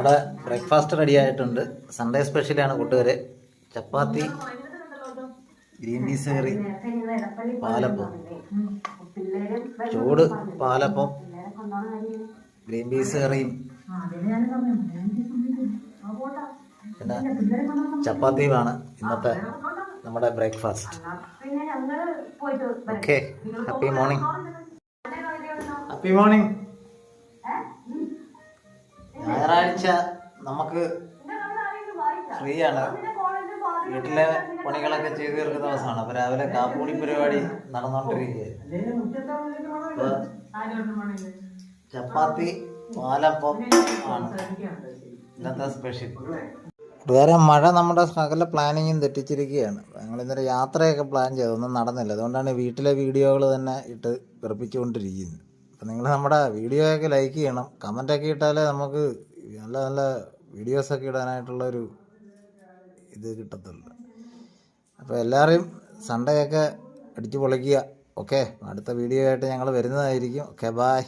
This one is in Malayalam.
നമ്മുടെ ബ്രേക്ക്ഫാസ്റ്റ് റെഡി ആയിട്ടുണ്ട്. സൺഡേ സ്പെഷ്യലാണ് കൂട്ടുകാരെ. Chapati green peas curry palappam ചൂട് പാലപ്പം ഗ്രീൻ പീസ് കറിയും പിന്നെ ചപ്പാത്തിയുമാണ് ഇന്നത്തെ നമ്മുടെ breakfast okay happy morning happy morning ഞായറാഴ്ച നമുക്ക് ഫ്രീ ആണ് വീട്ടിലെ പണികളൊക്കെ ചെയ്തു തീർക്കുന്ന ദിവസമാണ്. അപ്പൊ രാവിലെ കാപ്പൂടി പരിപാടി നടന്നുകൊണ്ടിരിക്കുകയാണ് ചപ്പാത്തി പാലപ്പം ആണ്. ഇന്നത്തെ സ്പെഷ്യൽ. കൂട്ടുകാരെ മഴ നമ്മുടെ സകല പ്ലാനിങ്ങും തെറ്റിച്ചിരിക്കുകയാണ്. ഞങ്ങൾ ഇന്നലെ യാത്രയൊക്കെ പ്ലാൻ ചെയ്തു. ഒന്നും നടന്നില്ല. അതുകൊണ്ടാണ് വീട്ടിലെ വീഡിയോകൾ തന്നെ ഇട്ട് വെറുപ്പിച്ചുകൊണ്ടിരിക്കുന്നത്. അപ്പം നിങ്ങൾ നമ്മുടെ വീഡിയോയൊക്കെ ലൈക്ക് ചെയ്യണം. കമന്റൊക്കെ ഇട്ടാലേ നമുക്ക് നല്ല നല്ല വീഡിയോസൊക്കെ ഇടാനായിട്ടുള്ളൊരു ഇത് കിട്ടത്തുള്ളൂ. അപ്പോൾ എല്ലാവരെയും സൺഡേ ഒക്കെ അടിച്ചു പൊളിക്കുക ഓക്കെ? അടുത്ത വീഡിയോ ആയിട്ട് ഞങ്ങൾ വരുന്നതായിരിക്കും. Okay bye